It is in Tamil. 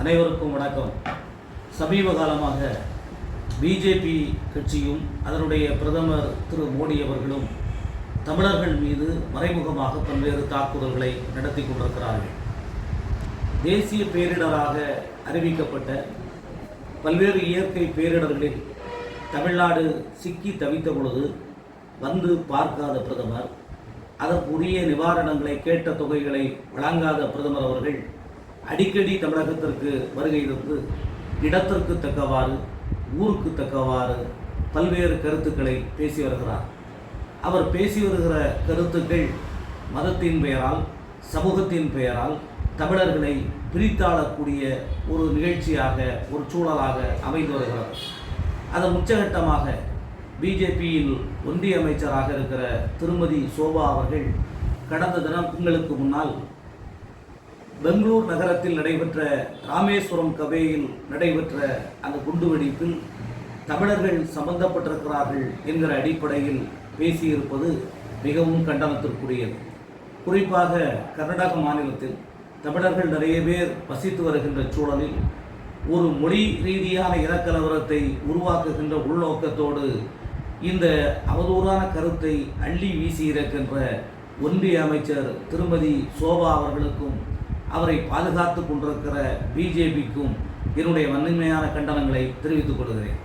அனைவருக்கும் வணக்கம். சமீப காலமாக பிஜேபி கட்சியும் அதனுடைய பிரதமர் திரு மோடி அவர்களும் தமிழர்கள் மீது மறைமுகமாக பல்வேறு தாக்குதல்களை நடத்தி கொண்டிருக்கிறார்கள். தேசிய பேரிடராக அறிவிக்கப்பட்ட பல்வேறு இயற்கை பேரிடர்களில் தமிழ்நாடு சிக்கி தவித்த பொழுது வந்து பார்க்காத பிரதமர் அதற்குரிய நிவாரணங்களை கேட்ட தொகைகளை வழங்காத பிரதமர் அவர்கள் அடிக்கடி தமிழகத்திற்கு வருகை தந்து இடத்திற்கு தக்கவாறு ஊருக்கு தக்கவாறு பல்வேறு கருத்துக்களை பேசி வருகிறார். அவர் பேசி வருகிற கருத்துக்கள் மதத்தின் பெயரால் சமூகத்தின் பெயரால் தமிழர்களை பிரித்தாளக்கூடிய ஒரு நிகழ்ச்சியாக ஒரு சூழலாக அமைந்து வருகிறது. அதன் உச்சகட்டமாக பிஜேபியில் ஒன்றிய அமைச்சராக இருக்கிற திருமதி சோபா அவர்கள் கடந்த தினம் உங்களுக்கு முன்னால் பெங்களூர் நகரத்தில் நடைபெற்ற ராமேஸ்வரம் கபேயில் நடைபெற்ற அந்த குண்டுவெடிப்பில் தமிழர்கள் சம்பந்தப்பட்டிருக்கிறார்கள் என்கிற அடிப்படையில் பேசியிருப்பது மிகவும் கண்டனத்திற்குரியது. குறிப்பாக கர்நாடக மாநிலத்தில் தமிழர்கள் நிறைய பேர் வசித்து வருகின்ற சூழலில் ஒரு மொழி ரீதியான இனக்கலவரத்தை உருவாக்குகின்ற உள்நோக்கத்தோடு இந்த அவதூறான கருத்தை அள்ளி வீசியிருக்கின்ற ஒன்றிய அமைச்சர் திருமதி சோபா அவர்களுக்கும் அவரை பாதுகாத்து கொண்டிருக்கிற பிஜேபிக்கும் என்னுடைய வன்மையான கண்டனங்களை தெரிவித்துக் கொள்கிறேன்.